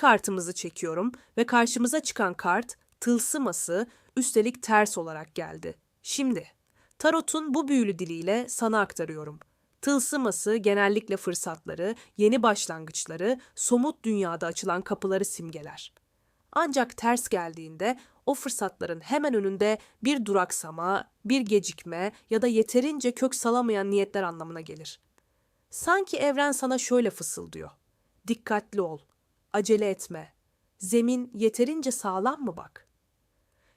kartımızı çekiyorum ve karşımıza çıkan kart tılsıması üstelik ters olarak geldi. Şimdi tarotun bu büyülü diliyle sana aktarıyorum. Tılsıması genellikle fırsatları, yeni başlangıçları, somut dünyada açılan kapıları simgeler. Ancak ters geldiğinde o fırsatların hemen önünde bir duraksama, bir gecikme ya da yeterince kök salamayan niyetler anlamına gelir. Sanki evren sana şöyle fısıldıyor. Dikkatli ol, acele etme. Zemin yeterince sağlam mı bak?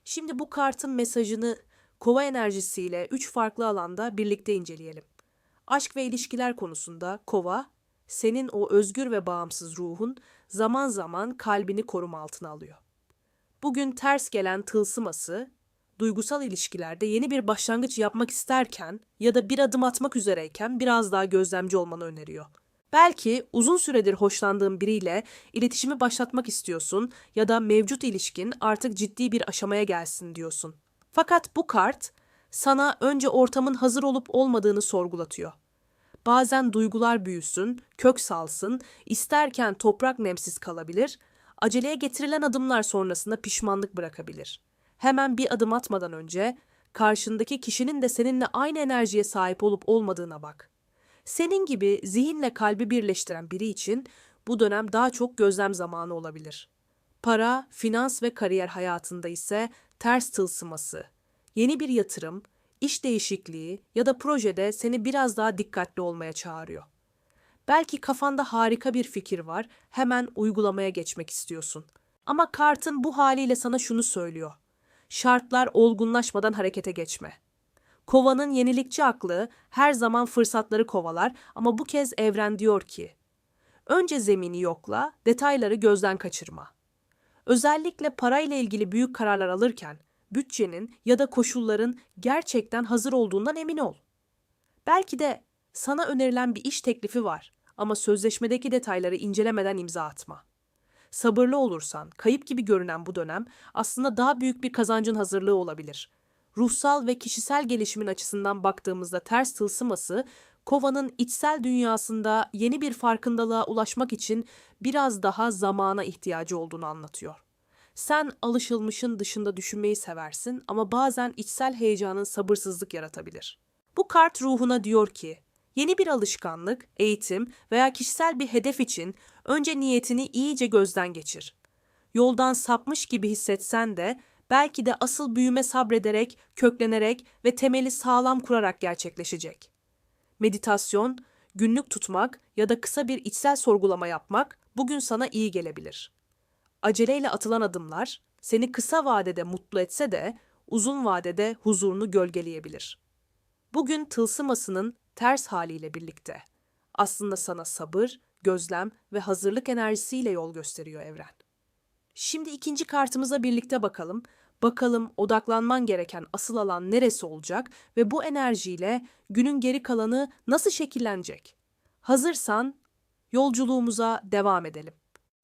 Şimdi bu kartın mesajını kova enerjisiyle üç farklı alanda birlikte inceleyelim. Aşk ve ilişkiler konusunda kova, senin o özgür ve bağımsız ruhun zaman zaman kalbini koruma altına alıyor. Bugün ters gelen tılsıması, duygusal ilişkilerde yeni bir başlangıç yapmak isterken ya da bir adım atmak üzereyken biraz daha gözlemci olmanı öneriyor. Belki uzun süredir hoşlandığın biriyle iletişimi başlatmak istiyorsun ya da mevcut ilişkin artık ciddi bir aşamaya gelsin diyorsun. Fakat bu kart sana önce ortamın hazır olup olmadığını sorgulatıyor. Bazen duygular büyüsün, kök salsın, isterken toprak nemsiz kalabilir, aceleye getirilen adımlar sonrasında pişmanlık bırakabilir. Hemen bir adım atmadan önce karşındaki kişinin de seninle aynı enerjiye sahip olup olmadığına bak. Senin gibi zihinle kalbi birleştiren biri için bu dönem daha çok gözlem zamanı olabilir. Para, finans ve kariyer hayatında ise ters tılsıması, yeni bir yatırım, iş değişikliği ya da projede seni biraz daha dikkatli olmaya çağırıyor. Belki kafanda harika bir fikir var, hemen uygulamaya geçmek istiyorsun. Ama kartın bu haliyle sana şunu söylüyor. Şartlar olgunlaşmadan harekete geçme. Kovanın yenilikçi aklı her zaman fırsatları kovalar ama bu kez evren diyor ki, önce zemini yokla, detayları gözden kaçırma. Özellikle parayla ilgili büyük kararlar alırken bütçenin ya da koşulların gerçekten hazır olduğundan emin ol. Belki de sana önerilen bir iş teklifi var ama sözleşmedeki detayları incelemeden imza atma. Sabırlı olursan, kayıp gibi görünen bu dönem aslında daha büyük bir kazancın hazırlığı olabilir. Ruhsal ve kişisel gelişimin açısından baktığımızda ters tılsıması, kovanın içsel dünyasında yeni bir farkındalığa ulaşmak için biraz daha zamana ihtiyacı olduğunu anlatıyor. Sen alışılmışın dışında düşünmeyi seversin ama bazen içsel heyecanın sabırsızlık yaratabilir. Bu kart ruhuna diyor ki, yeni bir alışkanlık, eğitim veya kişisel bir hedef için önce niyetini iyice gözden geçir. Yoldan sapmış gibi hissetsen de belki de asıl büyüme sabrederek, köklenerek ve temeli sağlam kurarak gerçekleşecek. Meditasyon, günlük tutmak ya da kısa bir içsel sorgulama yapmak bugün sana iyi gelebilir aceleyle atılan adımlar seni kısa vadede mutlu etse de uzun vadede huzurunu gölgeleyebilir. Bugün tılsımasının ters haliyle birlikte aslında sana sabır, gözlem ve hazırlık enerjisiyle yol gösteriyor evren. Şimdi ikinci kartımıza birlikte bakalım. Bakalım odaklanman gereken asıl alan neresi olacak ve bu enerjiyle günün geri kalanı nasıl şekillenecek? Hazırsan yolculuğumuza devam edelim.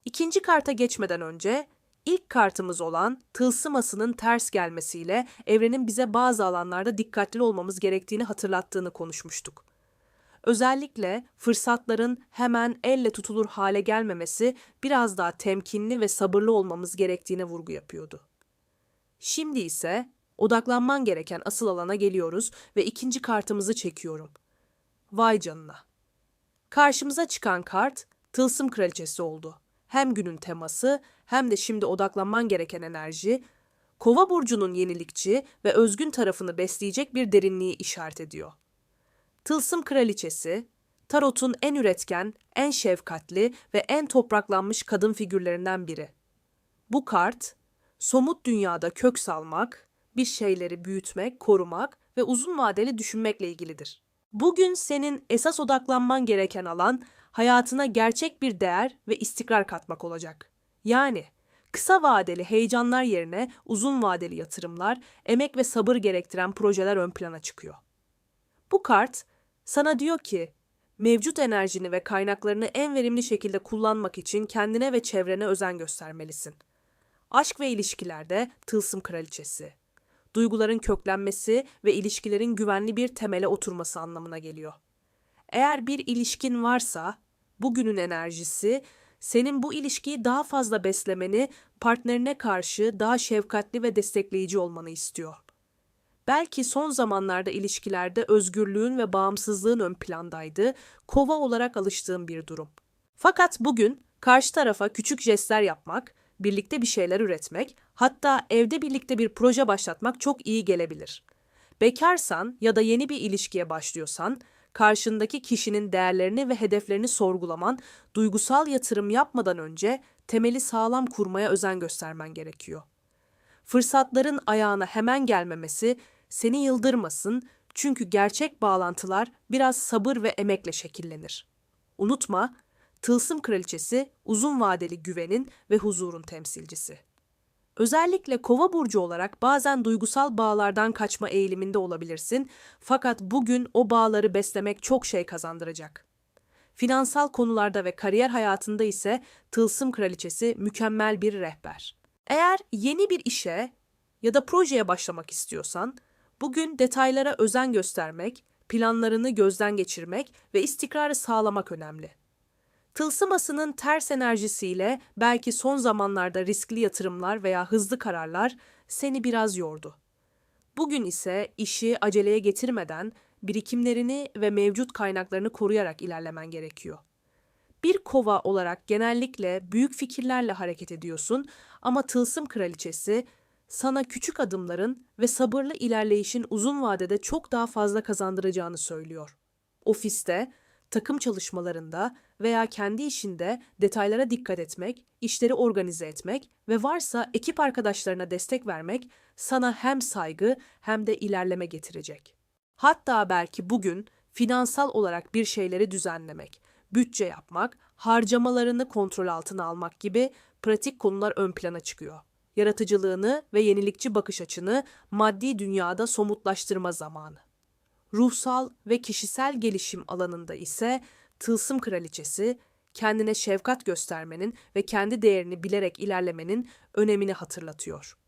İkinci karta geçmeden önce ilk kartımız olan tılsımasının ters gelmesiyle evrenin bize bazı alanlarda dikkatli olmamız gerektiğini hatırlattığını konuşmuştuk. Özellikle fırsatların hemen elle tutulur hale gelmemesi biraz daha temkinli ve sabırlı olmamız gerektiğine vurgu yapıyordu. Şimdi ise odaklanman gereken asıl alana geliyoruz ve ikinci kartımızı çekiyorum. Vay canına. Karşımıza çıkan kart Tılsım Kraliçesi oldu hem günün teması hem de şimdi odaklanman gereken enerji, Kova burcunun yenilikçi ve özgün tarafını besleyecek bir derinliği işaret ediyor. Tılsım Kraliçesi, Tarot'un en üretken, en şefkatli ve en topraklanmış kadın figürlerinden biri. Bu kart, somut dünyada kök salmak, bir şeyleri büyütmek, korumak ve uzun vadeli düşünmekle ilgilidir. Bugün senin esas odaklanman gereken alan hayatına gerçek bir değer ve istikrar katmak olacak. Yani kısa vadeli heyecanlar yerine uzun vadeli yatırımlar, emek ve sabır gerektiren projeler ön plana çıkıyor. Bu kart sana diyor ki mevcut enerjini ve kaynaklarını en verimli şekilde kullanmak için kendine ve çevrene özen göstermelisin. Aşk ve ilişkilerde tılsım kraliçesi. Duyguların köklenmesi ve ilişkilerin güvenli bir temele oturması anlamına geliyor. Eğer bir ilişkin varsa bugünün enerjisi senin bu ilişkiyi daha fazla beslemeni, partnerine karşı daha şefkatli ve destekleyici olmanı istiyor. Belki son zamanlarda ilişkilerde özgürlüğün ve bağımsızlığın ön plandaydı, kova olarak alıştığın bir durum. Fakat bugün karşı tarafa küçük jestler yapmak, birlikte bir şeyler üretmek, hatta evde birlikte bir proje başlatmak çok iyi gelebilir. Bekarsan ya da yeni bir ilişkiye başlıyorsan, karşındaki kişinin değerlerini ve hedeflerini sorgulaman, duygusal yatırım yapmadan önce temeli sağlam kurmaya özen göstermen gerekiyor. Fırsatların ayağına hemen gelmemesi seni yıldırmasın çünkü gerçek bağlantılar biraz sabır ve emekle şekillenir. Unutma, Tılsım Kraliçesi uzun vadeli güvenin ve huzurun temsilcisi. Özellikle Kova burcu olarak bazen duygusal bağlardan kaçma eğiliminde olabilirsin fakat bugün o bağları beslemek çok şey kazandıracak. Finansal konularda ve kariyer hayatında ise Tılsım Kraliçesi mükemmel bir rehber. Eğer yeni bir işe ya da projeye başlamak istiyorsan, bugün detaylara özen göstermek, planlarını gözden geçirmek ve istikrarı sağlamak önemli. Tılsım asının ters enerjisiyle belki son zamanlarda riskli yatırımlar veya hızlı kararlar seni biraz yordu. Bugün ise işi aceleye getirmeden birikimlerini ve mevcut kaynaklarını koruyarak ilerlemen gerekiyor. Bir kova olarak genellikle büyük fikirlerle hareket ediyorsun ama tılsım kraliçesi sana küçük adımların ve sabırlı ilerleyişin uzun vadede çok daha fazla kazandıracağını söylüyor. Ofiste, takım çalışmalarında veya kendi işinde detaylara dikkat etmek, işleri organize etmek ve varsa ekip arkadaşlarına destek vermek sana hem saygı hem de ilerleme getirecek. Hatta belki bugün finansal olarak bir şeyleri düzenlemek, bütçe yapmak, harcamalarını kontrol altına almak gibi pratik konular ön plana çıkıyor. Yaratıcılığını ve yenilikçi bakış açını maddi dünyada somutlaştırma zamanı. Ruhsal ve kişisel gelişim alanında ise Tılsım Kraliçesi kendine şefkat göstermenin ve kendi değerini bilerek ilerlemenin önemini hatırlatıyor.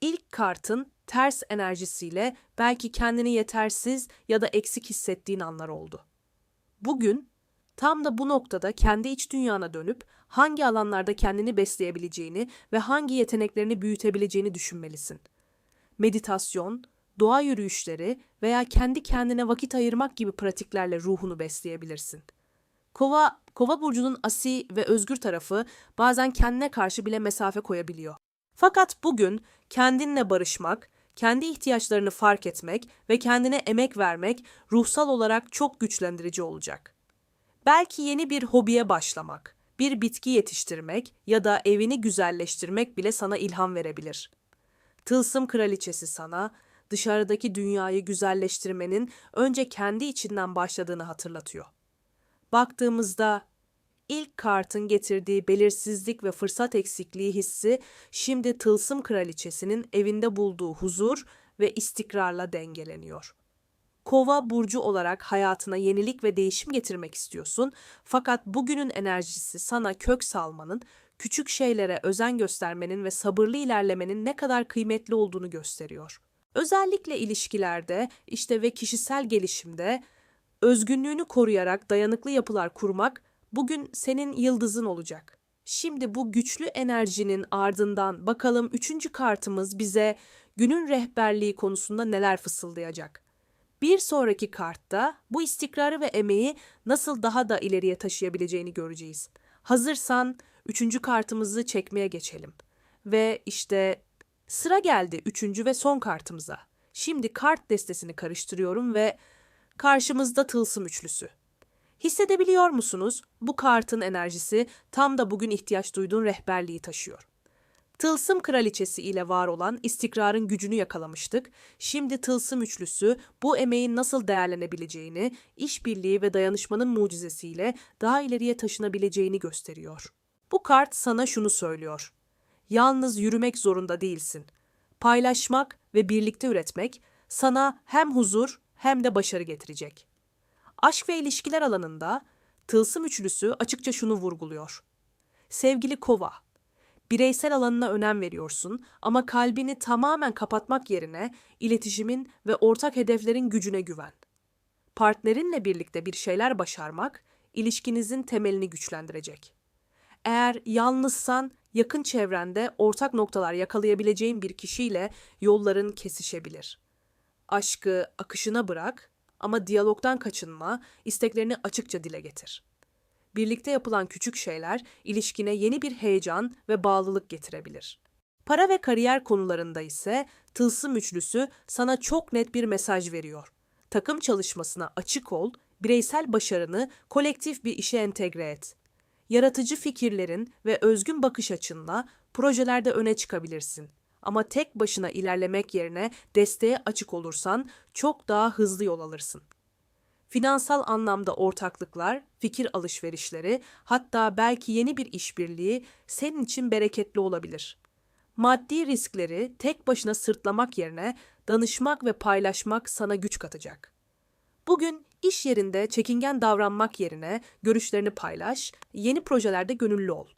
İlk kartın ters enerjisiyle belki kendini yetersiz ya da eksik hissettiğin anlar oldu. Bugün tam da bu noktada kendi iç dünyana dönüp hangi alanlarda kendini besleyebileceğini ve hangi yeteneklerini büyütebileceğini düşünmelisin. Meditasyon, doğa yürüyüşleri veya kendi kendine vakit ayırmak gibi pratiklerle ruhunu besleyebilirsin. Kova, kova burcunun asi ve özgür tarafı bazen kendine karşı bile mesafe koyabiliyor. Fakat bugün kendinle barışmak, kendi ihtiyaçlarını fark etmek ve kendine emek vermek ruhsal olarak çok güçlendirici olacak. Belki yeni bir hobiye başlamak, bir bitki yetiştirmek ya da evini güzelleştirmek bile sana ilham verebilir. Tılsım kraliçesi sana dışarıdaki dünyayı güzelleştirmenin önce kendi içinden başladığını hatırlatıyor. Baktığımızda ilk kartın getirdiği belirsizlik ve fırsat eksikliği hissi şimdi Tılsım Kraliçesi'nin evinde bulduğu huzur ve istikrarla dengeleniyor. Kova burcu olarak hayatına yenilik ve değişim getirmek istiyorsun fakat bugünün enerjisi sana kök salmanın, küçük şeylere özen göstermenin ve sabırlı ilerlemenin ne kadar kıymetli olduğunu gösteriyor. Özellikle ilişkilerde, işte ve kişisel gelişimde özgünlüğünü koruyarak dayanıklı yapılar kurmak bugün senin yıldızın olacak. Şimdi bu güçlü enerjinin ardından bakalım üçüncü kartımız bize günün rehberliği konusunda neler fısıldayacak. Bir sonraki kartta bu istikrarı ve emeği nasıl daha da ileriye taşıyabileceğini göreceğiz. Hazırsan üçüncü kartımızı çekmeye geçelim. Ve işte sıra geldi üçüncü ve son kartımıza. Şimdi kart destesini karıştırıyorum ve karşımızda tılsım üçlüsü. Hissedebiliyor musunuz? Bu kartın enerjisi tam da bugün ihtiyaç duyduğun rehberliği taşıyor. Tılsım kraliçesi ile var olan istikrarın gücünü yakalamıştık. Şimdi tılsım üçlüsü bu emeğin nasıl değerlenebileceğini, işbirliği ve dayanışmanın mucizesiyle daha ileriye taşınabileceğini gösteriyor. Bu kart sana şunu söylüyor. Yalnız yürümek zorunda değilsin. Paylaşmak ve birlikte üretmek sana hem huzur hem de başarı getirecek. Aşk ve ilişkiler alanında tılsım üçlüsü açıkça şunu vurguluyor. Sevgili kova, bireysel alanına önem veriyorsun ama kalbini tamamen kapatmak yerine iletişimin ve ortak hedeflerin gücüne güven. Partnerinle birlikte bir şeyler başarmak ilişkinizin temelini güçlendirecek. Eğer yalnızsan yakın çevrende ortak noktalar yakalayabileceğin bir kişiyle yolların kesişebilir. Aşkı akışına bırak ama diyalogdan kaçınma, isteklerini açıkça dile getir. Birlikte yapılan küçük şeyler ilişkine yeni bir heyecan ve bağlılık getirebilir. Para ve kariyer konularında ise tılsım üçlüsü sana çok net bir mesaj veriyor. Takım çalışmasına açık ol, bireysel başarını kolektif bir işe entegre et. Yaratıcı fikirlerin ve özgün bakış açınla projelerde öne çıkabilirsin. Ama tek başına ilerlemek yerine desteğe açık olursan çok daha hızlı yol alırsın. Finansal anlamda ortaklıklar, fikir alışverişleri, hatta belki yeni bir işbirliği senin için bereketli olabilir. Maddi riskleri tek başına sırtlamak yerine danışmak ve paylaşmak sana güç katacak. Bugün iş yerinde çekingen davranmak yerine görüşlerini paylaş, yeni projelerde gönüllü ol.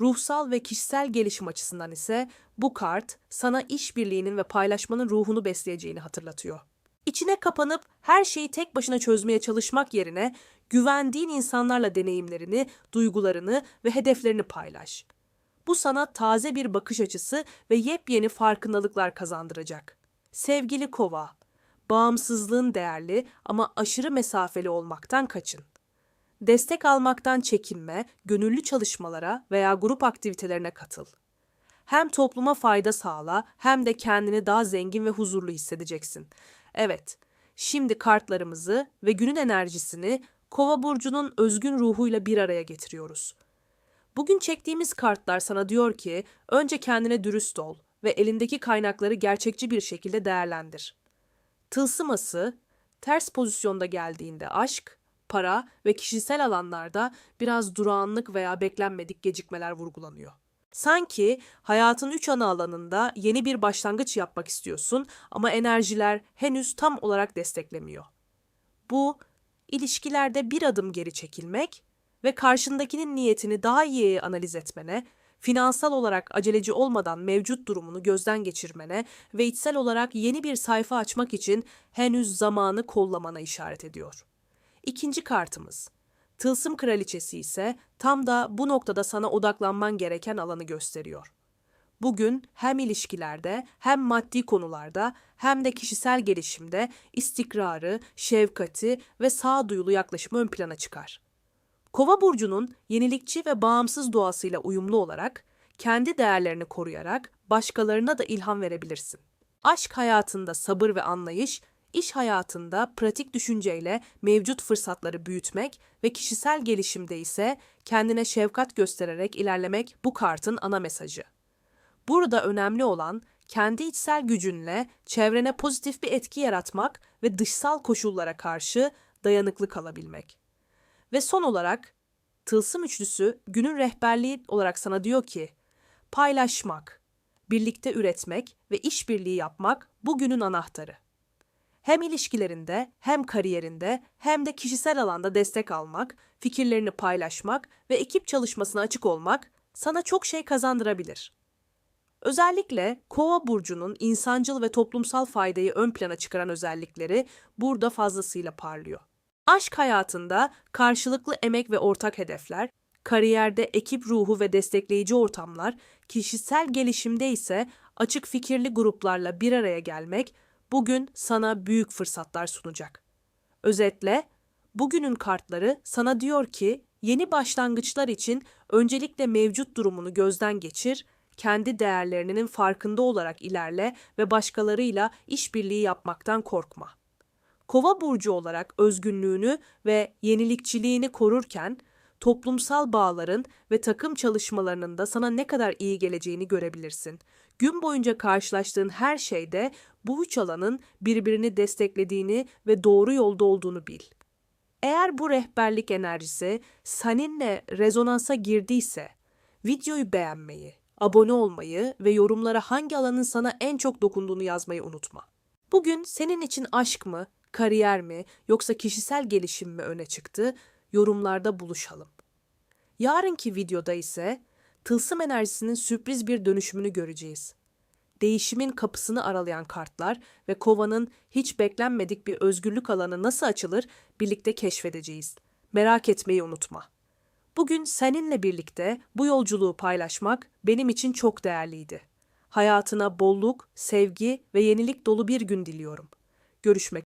Ruhsal ve kişisel gelişim açısından ise bu kart sana işbirliğinin ve paylaşmanın ruhunu besleyeceğini hatırlatıyor. İçine kapanıp her şeyi tek başına çözmeye çalışmak yerine güvendiğin insanlarla deneyimlerini, duygularını ve hedeflerini paylaş. Bu sana taze bir bakış açısı ve yepyeni farkındalıklar kazandıracak. Sevgili Kova, bağımsızlığın değerli ama aşırı mesafeli olmaktan kaçın. Destek almaktan çekinme, gönüllü çalışmalara veya grup aktivitelerine katıl. Hem topluma fayda sağla hem de kendini daha zengin ve huzurlu hissedeceksin. Evet, şimdi kartlarımızı ve günün enerjisini Kova burcunun özgün ruhuyla bir araya getiriyoruz. Bugün çektiğimiz kartlar sana diyor ki önce kendine dürüst ol ve elindeki kaynakları gerçekçi bir şekilde değerlendir. Tılsıması ters pozisyonda geldiğinde aşk, para ve kişisel alanlarda biraz durağanlık veya beklenmedik gecikmeler vurgulanıyor. Sanki hayatın üç ana alanında yeni bir başlangıç yapmak istiyorsun ama enerjiler henüz tam olarak desteklemiyor. Bu, ilişkilerde bir adım geri çekilmek ve karşındakinin niyetini daha iyi analiz etmene, finansal olarak aceleci olmadan mevcut durumunu gözden geçirmene ve içsel olarak yeni bir sayfa açmak için henüz zamanı kollamana işaret ediyor. İkinci kartımız. Tılsım Kraliçesi ise tam da bu noktada sana odaklanman gereken alanı gösteriyor. Bugün hem ilişkilerde hem maddi konularda hem de kişisel gelişimde istikrarı, şefkati ve sağduyulu yaklaşımı ön plana çıkar. Kova burcunun yenilikçi ve bağımsız doğasıyla uyumlu olarak kendi değerlerini koruyarak başkalarına da ilham verebilirsin. Aşk hayatında sabır ve anlayış, iş hayatında pratik düşünceyle mevcut fırsatları büyütmek ve kişisel gelişimde ise kendine şefkat göstererek ilerlemek bu kartın ana mesajı. Burada önemli olan kendi içsel gücünle çevrene pozitif bir etki yaratmak ve dışsal koşullara karşı dayanıklı kalabilmek. Ve son olarak tılsım üçlüsü günün rehberliği olarak sana diyor ki paylaşmak, birlikte üretmek ve işbirliği yapmak bugünün anahtarı. Hem ilişkilerinde, hem kariyerinde, hem de kişisel alanda destek almak, fikirlerini paylaşmak ve ekip çalışmasına açık olmak sana çok şey kazandırabilir. Özellikle Kova burcunun insancıl ve toplumsal faydayı ön plana çıkaran özellikleri burada fazlasıyla parlıyor. Aşk hayatında karşılıklı emek ve ortak hedefler, kariyerde ekip ruhu ve destekleyici ortamlar, kişisel gelişimde ise açık fikirli gruplarla bir araya gelmek bugün sana büyük fırsatlar sunacak. Özetle, bugünün kartları sana diyor ki yeni başlangıçlar için öncelikle mevcut durumunu gözden geçir, kendi değerlerinin farkında olarak ilerle ve başkalarıyla işbirliği yapmaktan korkma. Kova burcu olarak özgünlüğünü ve yenilikçiliğini korurken toplumsal bağların ve takım çalışmalarının da sana ne kadar iyi geleceğini görebilirsin. Gün boyunca karşılaştığın her şeyde bu üç alanın birbirini desteklediğini ve doğru yolda olduğunu bil. Eğer bu rehberlik enerjisi seninle rezonansa girdiyse, videoyu beğenmeyi, abone olmayı ve yorumlara hangi alanın sana en çok dokunduğunu yazmayı unutma. Bugün senin için aşk mı, kariyer mi yoksa kişisel gelişim mi öne çıktı? Yorumlarda buluşalım. Yarınki videoda ise tılsım enerjisinin sürpriz bir dönüşümünü göreceğiz. Değişimin kapısını aralayan kartlar ve kovanın hiç beklenmedik bir özgürlük alanı nasıl açılır birlikte keşfedeceğiz. Merak etmeyi unutma. Bugün seninle birlikte bu yolculuğu paylaşmak benim için çok değerliydi. Hayatına bolluk, sevgi ve yenilik dolu bir gün diliyorum. Görüşmek